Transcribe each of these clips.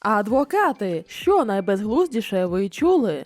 Адвокати, що найбезглуздіше ви чули?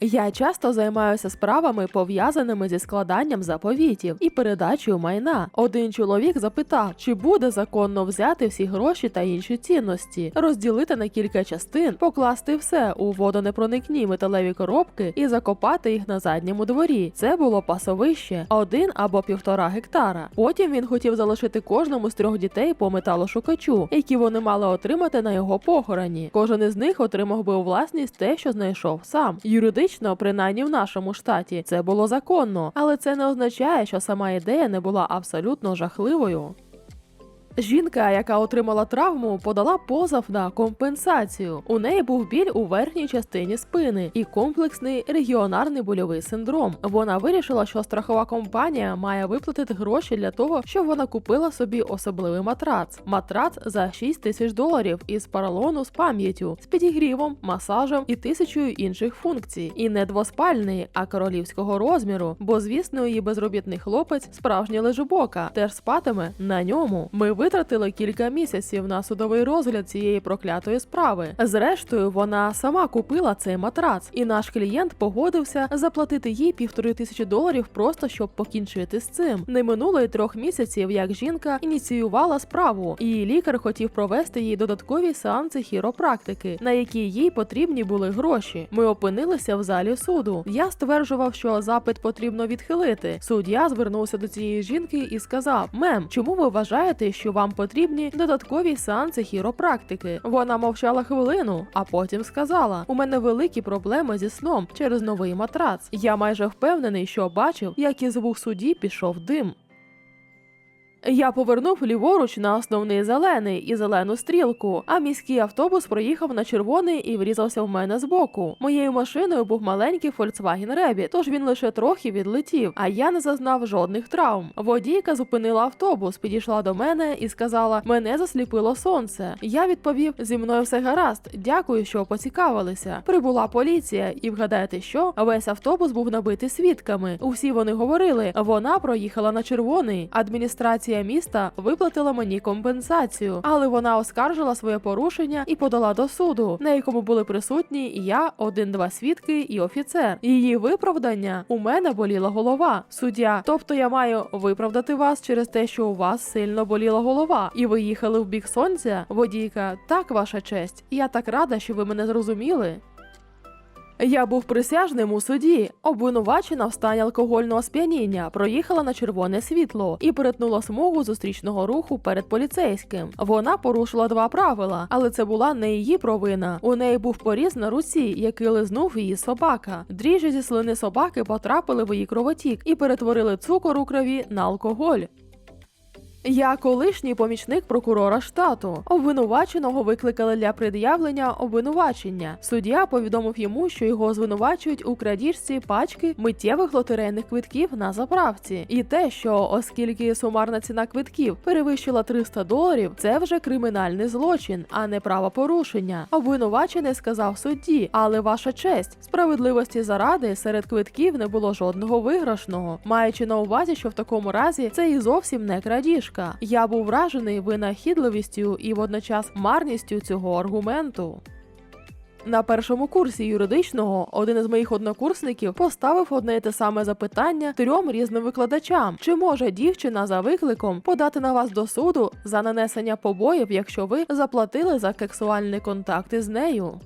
Я часто займаюся справами, пов'язаними зі складанням заповітів і передачею майна. Один чоловік запитав, чи буде законно взяти всі гроші та інші цінності, розділити на кілька частин, покласти все у водонепроникні металеві коробки і закопати їх на задньому дворі. Це було пасовище один або півтора гектара. Потім він хотів залишити кожному з трьох дітей по металошукачу, які вони мали отримати на його похороні. Кожен із них отримав би у власність те, що знайшов сам. Юридично, принаймні в нашому штаті, це було законно, але це не означає, що сама ідея не була абсолютно жахливою. Жінка, яка отримала травму, подала позов на компенсацію. У неї був біль у верхній частині спини і комплексний регіонарний больовий синдром. Вона вирішила, що страхова компанія має виплатити гроші для того, щоб вона купила собі особливий матрац. Матрац за 6 тисяч доларів із поролону з пам'яттю, з підігрівом, масажем і тисячою інших функцій. І не двоспальний, а королівського розміру. Бо, звісно, її безробітний хлопець, справжній лежебока, теж спатиме на ньому. Ми витратили кілька місяців на судовий розгляд цієї проклятої справи. Зрештою, вона сама купила цей матрац, і наш клієнт погодився заплатити їй півтори тисячі доларів просто щоб покінчити з цим. Не минуло й трьох місяців, як жінка ініціювала справу, і лікар хотів провести їй додаткові сеанси хіропрактики, на які їй потрібні були гроші. Ми опинилися в залі суду. Я стверджував, що запит потрібно відхилити. Суддя звернувся до цієї жінки і сказав: Мем, чому ви вважаєте, що вам потрібні додаткові сеанси хіропрактики? Вона мовчала хвилину, а потім сказала: У мене великі проблеми зі сном через новий матрац. Я майже впевнений, що бачив, як із вух судді пішов дим. Я повернув ліворуч на основний зелений і зелену стрілку, а міський автобус проїхав на червоний і врізався в мене збоку. Моєю машиною був маленький Volkswagen Rabbit, тож він лише трохи відлетів, а я не зазнав жодних травм. Водійка зупинила автобус, підійшла до мене і сказала: Мене засліпило сонце. Я відповів: зі мною все гаразд. Дякую, що поцікавилися. Прибула поліція, і вгадайте, що весь автобус був набитий свідками. Усі вони говорили, вона проїхала на червоний. Адміністрація міста виплатила мені компенсацію, але вона оскаржила своє порушення і подала до суду, на якому були присутні я, один-два свідки і офіцер. Її виправдання у мене боліла голова. Суддя, тобто я маю виправдати вас через те, що у вас сильно боліла голова, і ви їхали в бік сонця. Водійка, так, ваша честь. Я так рада, що ви мене зрозуміли. Я був присяжним у суді. Обвинувачена в стані алкогольного сп'яніння проїхала на червоне світло і перетнула смугу зустрічного руху перед поліцейським. Вона порушила два правила, але це була не її провина. У неї був поріз на руці, який лизнув її собака. Дріжджі зі слини собаки потрапили в її кровотік і перетворили цукор у крові на алкоголь. Я колишній помічник прокурора штату. Обвинуваченого викликали для пред'явлення обвинувачення. Суддя повідомив йому, що його звинувачують у крадіжці пачки миттєвих лотерейних квитків на заправці, і те, що оскільки сумарна ціна квитків перевищила 300 доларів, це вже кримінальний злочин, а не правопорушення. Обвинувачений сказав судді, але ваша честь справедливості заради серед квитків не було жодного виграшного, маючи на увазі, що в такому разі це і зовсім не крадіжка. Я був вражений винахідливістю і водночас марністю цього аргументу. На першому курсі юридичного один із моїх однокурсників поставив одне й те саме запитання трьом різним викладачам: чи може дівчина за викликом подати на вас до суду за нанесення побоїв, якщо ви заплатили за сексуальний контакт із нею?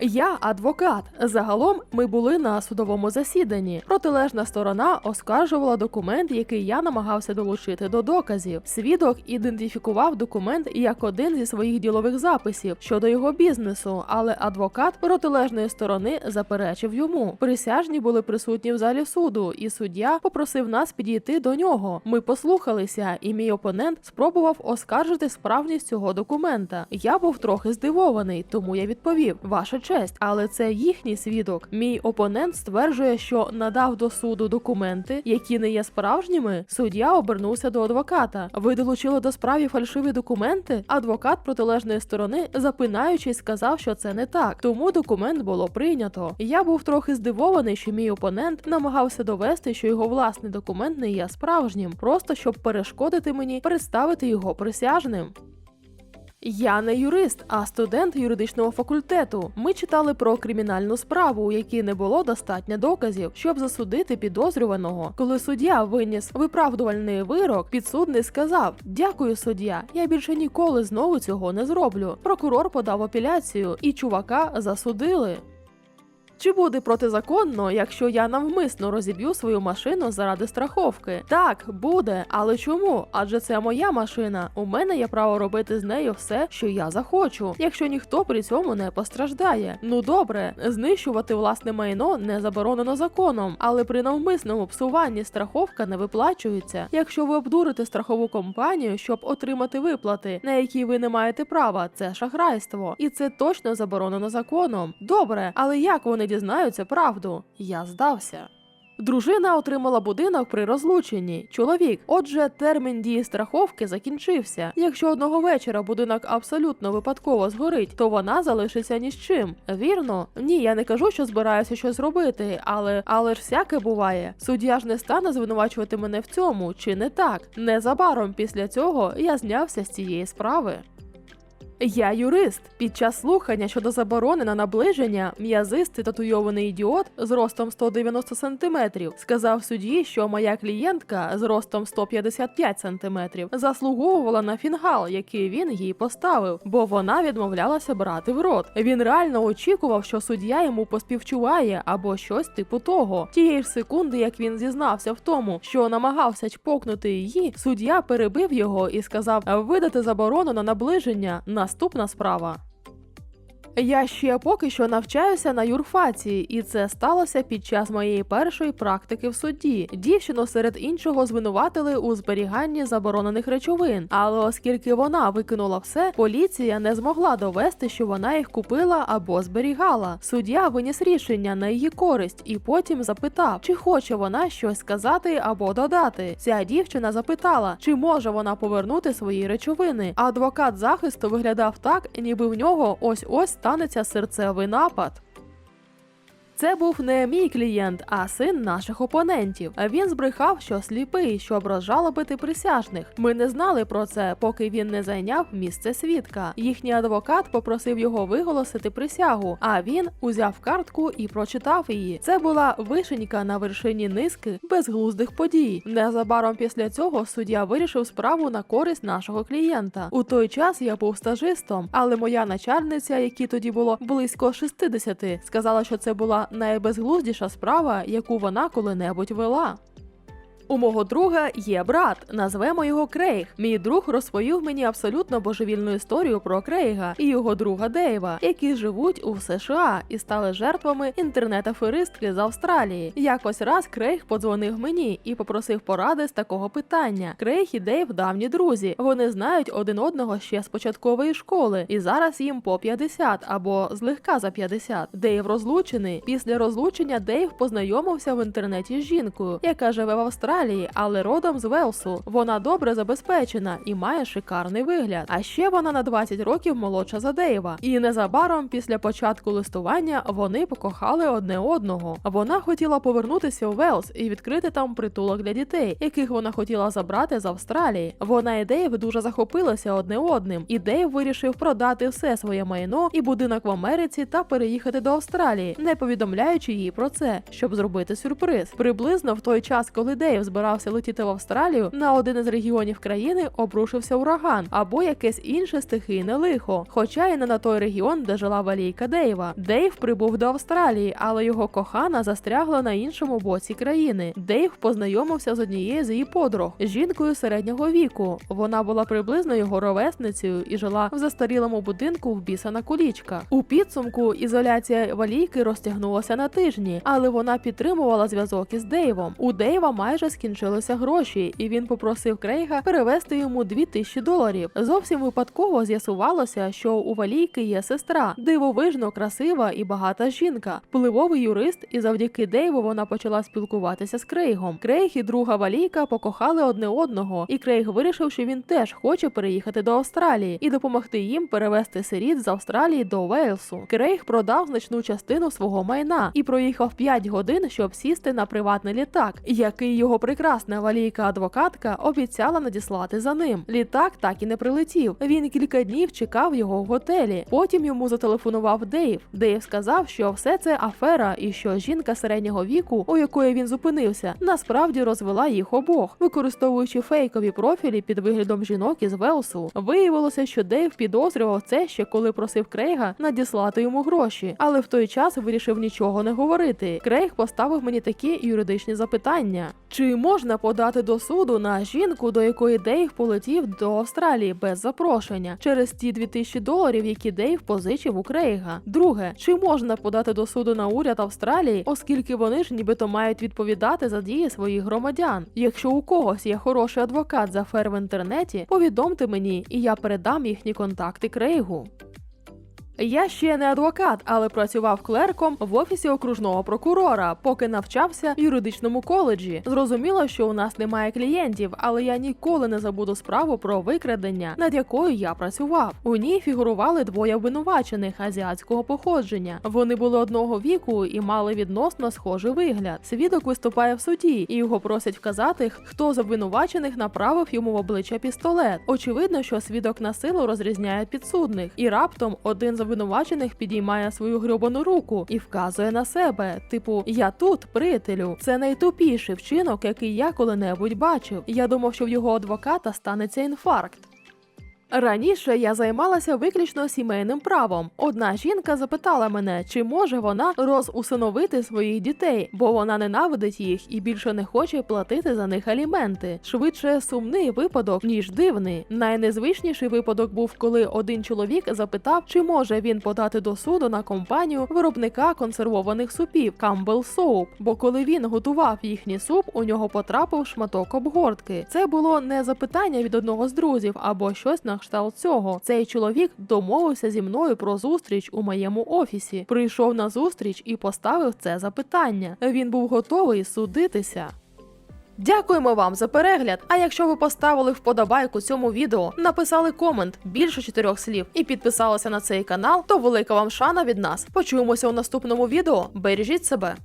Я адвокат. Загалом ми були на судовому засіданні. Протилежна сторона оскаржувала документ, який я намагався долучити до доказів. Свідок ідентифікував документ як один зі своїх ділових записів щодо його бізнесу, але адвокат протилежної сторони заперечив йому. Присяжні були присутні в залі суду, і суддя попросив нас підійти до нього. Ми послухалися, і мій опонент спробував оскаржити справність цього документа. Я був трохи здивований, тому я відповів: Ваша честь, але це їхній свідок. Мій опонент стверджує, що надав до суду документи, які не є справжніми. Суддя обернувся до адвоката. Ви долучили до справи фальшиві документи? Адвокат протилежної сторони, запинаючись, сказав, що це не так. Тому документ було прийнято. Я був трохи здивований, що мій опонент намагався довести, що його власний документ не є справжнім, просто щоб перешкодити мені представити його присяжним. Я не юрист, а студент юридичного факультету. Ми читали про кримінальну справу, у якій не було достатньо доказів, щоб засудити підозрюваного. Коли суддя виніс виправдувальний вирок, підсудний сказав: Дякую, суддя. Я більше ніколи знову цього не зроблю. Прокурор подав апеляцію, і чувака засудили. Чи буде протизаконно, якщо я навмисно розіб'ю свою машину заради страховки? Так, буде, але чому? Адже це моя машина. У мене є право робити з нею все, що я захочу, якщо ніхто при цьому не постраждає. Ну добре, знищувати власне майно не заборонено законом, але при навмисному псуванні страховка не виплачується. Якщо ви обдурите страхову компанію, щоб отримати виплати, на які ви не маєте права, це шахрайство, і це точно заборонено законом. Добре, але як вони дізнаються правду? Я здався. Дружина отримала будинок при розлученні. Чоловік. Отже, термін дії страховки закінчився. Якщо одного вечора будинок абсолютно випадково згорить, то вона залишиться ні з чим. Вірно? Ні, я не кажу, що збираюся щось робити, але але ж всяке буває. Суддя ж не стане звинувачувати мене в цьому, чи не так? Незабаром після цього я знявся з цієї справи. Я юрист. Під час слухання щодо заборони на наближення м'язистий татуйований ідіот з ростом 190 сантиметрів сказав судді, що моя клієнтка з ростом 155 сантиметрів заслуговувала на фінгал, який він їй поставив, бо вона відмовлялася брати в рот. Він реально очікував, що суддя йому поспівчуває або щось типу того. Тієї ж секунди, як він зізнався в тому, що намагався чпокнути її, суддя перебив його і сказав видати заборону на наближення. Наступна справа. Я ще поки що навчаюся на юрфаці, і це сталося під час моєї першої практики в суді. Дівчину серед іншого звинуватили у зберіганні заборонених речовин. Але оскільки вона викинула все, поліція не змогла довести, що вона їх купила або зберігала. Суддя виніс рішення на її користь і потім запитав, чи хоче вона щось сказати або додати. Ця дівчина запитала, чи може вона повернути свої речовини. Адвокат захисту виглядав так, ніби в нього ось ось станеться серцевий напад. Це був не мій клієнт, а син наших опонентів. Він збрехав, що сліпий, щоб розжалобити присяжних. Ми не знали про це, поки він не зайняв місце свідка. Їхній адвокат попросив його виголосити присягу, а він узяв картку і прочитав її. Це була вишенька на вершині низки безглуздих подій. Незабаром після цього суддя вирішив справу на користь нашого клієнта. У той час я був стажистом, але моя начальниця, якій тоді було близько 60, сказала, що це була найбезглуздіша справа, яку вона коли-небудь вела. У мого друга є брат, назвемо його Крейг. Мій друг розповів мені абсолютно божевільну історію про Крейга і його друга Дейва, які живуть у США і стали жертвами інтернет-аферистки з Австралії. Якось раз Крейг подзвонив мені і попросив поради з такого питання. Крейг і Дейв давні друзі. Вони знають один одного ще з початкової школи, і зараз їм по 50 або злегка за 50. Дейв розлучений. Після розлучення Дейв познайомився в інтернеті з жінкою, яка живе в Австралії. Але родом з Велсу. Вона добре забезпечена і має шикарний вигляд. А ще вона на 20 років молодша за Дейва. І незабаром після початку листування вони покохали одне одного. Вона хотіла повернутися у Велс і відкрити там притулок для дітей, яких вона хотіла забрати з Австралії. Вона і Дейв дуже захопилися одне одним, і Дейв вирішив продати все своє майно і будинок в Америці та переїхати до Австралії, не повідомляючи їй про це, щоб зробити сюрприз. Приблизно в той час, коли Дейв збирався летіти в Австралію, на один із регіонів країни обрушився ураган або якесь інше стихійне лихо, хоча і не на той регіон, де жила валійка Дейва. Дейв прибув до Австралії, але його кохана застрягла на іншому боці країни. Дейв познайомився з однією з її подруг, жінкою середнього віку. Вона була приблизно його ровесницею і жила в застарілому будинку в біса на кулічках. У підсумку ізоляція валійки розтягнулася на тижні, але вона підтримувала зв'язок із Дейвом. У Дейва майже скінчилися гроші, і він попросив Крейга перевести йому 2000 доларів. Зовсім випадково з'ясувалося, що у Валійки є сестра, дивовижно красива і багата жінка, впливовий юрист, і завдяки Дейву вона почала спілкуватися з Крейгом. Крейг і друга Валійка покохали одне одного, і Крейг вирішив, що він теж хоче переїхати до Австралії і допомогти їм перевести сиріт з Австралії до Вейлсу. Крейг продав значну частину свого майна і проїхав 5 годин, щоб сісти на приватний літак, який його прекрасна валійка-адвокатка обіцяла надіслати за ним. Літак так і не прилетів. Він кілька днів чекав його в готелі. Потім йому зателефонував Дейв. Дейв сказав, що все це афера, і що жінка середнього віку, у якої він зупинився, насправді розвела їх обох, використовуючи фейкові профілі під виглядом жінок із Велсу. Виявилося, що Дейв підозрював це ще коли просив Крейга надіслати йому гроші, але в той час вирішив нічого не говорити. Крейг поставив мені такі юридичні запитання: чи можна подати до суду на жінку, до якої Дейв полетів до Австралії без запрошення через ті 2000 доларів, які Дейв позичив у Крейга? Друге, чи можна подати до суду на уряд Австралії, оскільки вони ж нібито мають відповідати за дії своїх громадян? Якщо у когось є хороший адвокат за фер в інтернеті, повідомте мені, і я передам їхні контакти Крейгу. Я ще не адвокат, але працював клерком в офісі окружного прокурора, поки навчався в юридичному коледжі. Зрозуміло, що у нас немає клієнтів, але я ніколи не забуду справу про викрадення, над якою я працював. У ній фігурували двоє обвинувачених азіатського походження. Вони були одного віку і мали відносно схожий вигляд. Свідок виступає в суді, і його просять вказати, хто з обвинувачених направив йому в обличчя пістолет. Очевидно, що свідок на силу розрізняє підсудних, і раптом один з обвинувачених підіймає свою грьобану руку і вказує на себе. Типу, я тут, приятелю. Це найтупіший вчинок, який я коли-небудь бачив. Я думав, що в його адвоката станеться інфаркт. Раніше я займалася виключно сімейним правом. Одна жінка запитала мене, чи може вона розусиновити своїх дітей, бо вона ненавидить їх і більше не хоче платити за них аліменти. Швидше сумний випадок, ніж дивний. Найнезвичніший випадок був, коли один чоловік запитав, чи може він подати до суду на компанію виробника консервованих супів Campbell Soap, бо коли він готував їхній суп, у нього потрапив шматок обгортки. Це було не запитання від одного з друзів або щось на кшталт цього. Цей чоловік домовився зі мною про зустріч у моєму офісі. Прийшов на зустріч і поставив це запитання. Він був готовий судитися. Дякуємо вам за перегляд. А якщо ви поставили вподобайку цьому відео, написали комент більше чотирьох слів і підписалися на цей канал, то велика вам шана від нас. Почуємося у наступному відео. Бережіть себе.